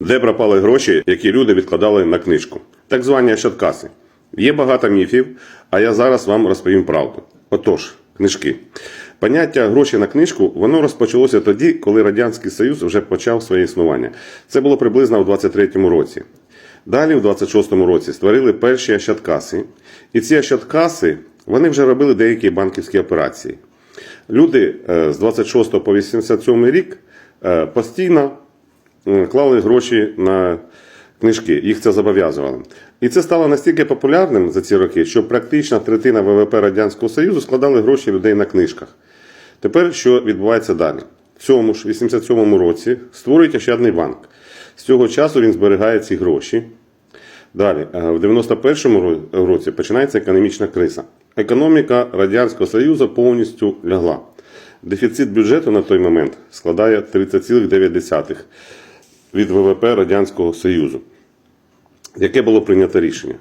Де пропали гроші, які люди відкладали на книжку? Так звані щаткаси. Є багато міфів, а я зараз вам розповім правду. Отож, книжки. Поняття гроші на книжку воно розпочалося тоді, коли Радянський Союз вже почав своє існування. Це було приблизно у 23-му році. Далі, у 26-му році, створили перші ощадкаси. І ці ощадкаси вони вже робили деякі банківські операції. Люди е, з 26 по 87 рік е, постійно клали гроші на книжки, їх це зобов'язувало. І це стало настільки популярним за ці роки, що практично третина ВВП Радянського Союзу складали гроші людей на книжках. Тепер що відбувається далі? В цьому ж 87-му році створюють Ощадний банк. З цього часу він зберігає ці гроші. Далі, е, в 91-му році починається економічна криза. Економіка Радянського Союзу повністю лягла. Дефіцит бюджету на той момент складає 30,9 від ВВП Радянського Союзу. Яке було прийнято рішення?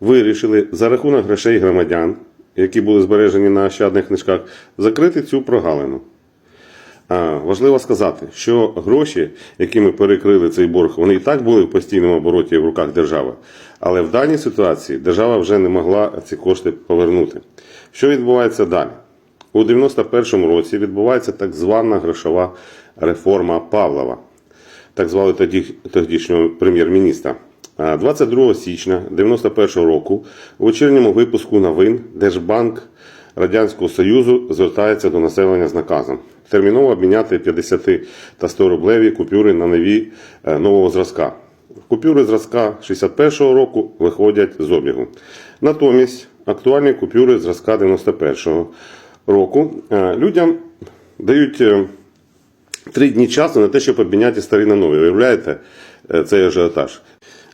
Вирішили за рахунок грошей громадян, які були збережені на ощадних книжках, закрити цю прогалину. А, важливо сказати, що гроші, якими перекрили цей борг, вони і так були в постійному обороті в руках держави. Але в даній ситуації держава вже не могла ці кошти повернути. Що відбувається далі? У 91-му році відбувається так звана грошова реформа Павлова, так звали тоді, тодішнього прем'єр-міністра. 22 січня 91 року у вечірньому випуску новин Держбанк Радянського Союзу звертається до населення з наказом терміново обміняти 50 та 100 рублеві купюри на нові е, нового зразка. Купюри зразка 61-го року виходять з обігу. Натомість актуальні купюри зразка 91-го року е, людям дають е, три дні часу на те, щоб обміняти старі на нові. Уявляєте е, цей ажіотаж?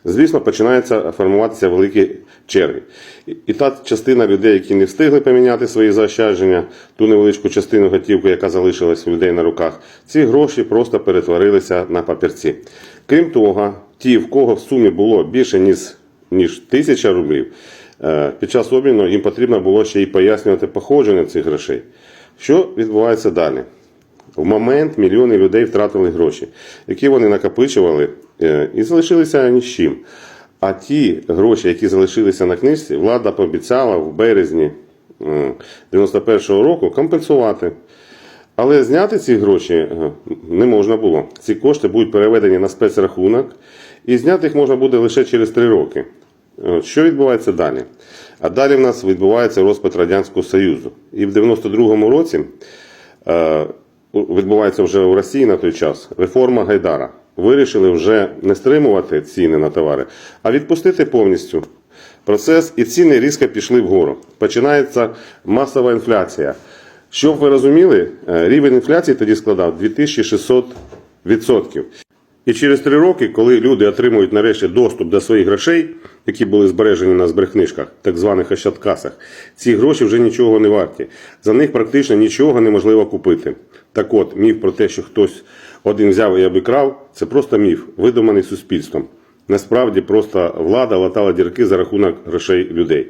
Звісно, починаються формуватися великі черги. І- І та частина людей, які не встигли поміняти свої заощадження, ту невеличку частину готівки, яка залишилась у людей на руках, ці гроші просто перетворилися на папірці. Крім того, ті, в кого в сумі було більше ніж, ніж тисяча рублів, е, під час обміну їм потрібно було ще й пояснювати походження цих грошей. Що відбувається далі? В момент мільйони людей втратили гроші, які вони накопичували е, і залишилися ні з чим. А ті гроші, які залишилися на книжці, влада пообіцяла в березні е, 91-го року компенсувати. Але зняти ці гроші е, не можна було. Ці кошти будуть переведені на спецрахунок, і зняти їх можна буде лише через 3 роки. Е, Що відбувається далі? А далі в нас відбувається розпад Радянського Союзу. І в 92-му році відбувається вже у Росії на той час реформа Гайдара. Вирішили вже не стримувати ціни на товари, а відпустити повністю процес, і ціни різко пішли вгору. Починається масова інфляція. Щоб ви розуміли, е, рівень інфляції тоді складав 2600%. І через три роки, коли люди отримують нарешті доступ до своїх грошей, які були збережені на зберегкнижках, так званих ощадкасах, ці гроші вже нічого не варті. За них практично нічого неможливо купити. Так от, міф про те, що хтось один взяв і обікрав, це просто міф, видуманий суспільством. Насправді просто влада латала дірки за рахунок грошей людей.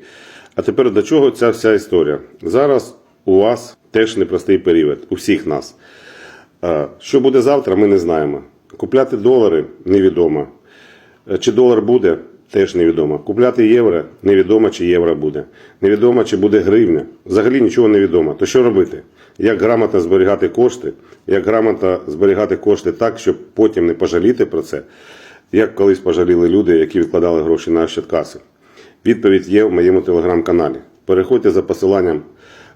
А тепер до чого ця вся історія? Зараз у вас теж непростий період, у всіх нас. Е, Що буде завтра, ми не знаємо. Купляти долари невідомо. Е, Чи долар буде, теж невідомо. Купляти євро невідомо, чи євро буде. Невідомо, чи буде гривня. Взагалі нічого не відомо. То що робити? Як грамотно зберігати кошти, як грамотно зберігати кошти так, щоб потім не пожаліти про це, як колись пожаліли люди, які відкладали гроші на щиткаси. Відповідь є в моєму телеграм-каналі. Переходьте за посиланням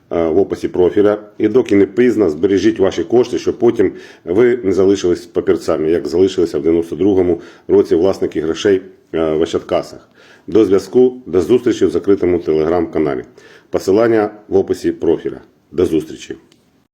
в описі профіля. І доки не пізно, збережіть ваші кошти, щоб потім ви не залишились папірцями, як залишилися в 92-му році власники грошей е, в Ощадкасах. До зв'язку, до зустрічі в закритому телеграм-каналі. Посилання в описі профіля. До зустрічі!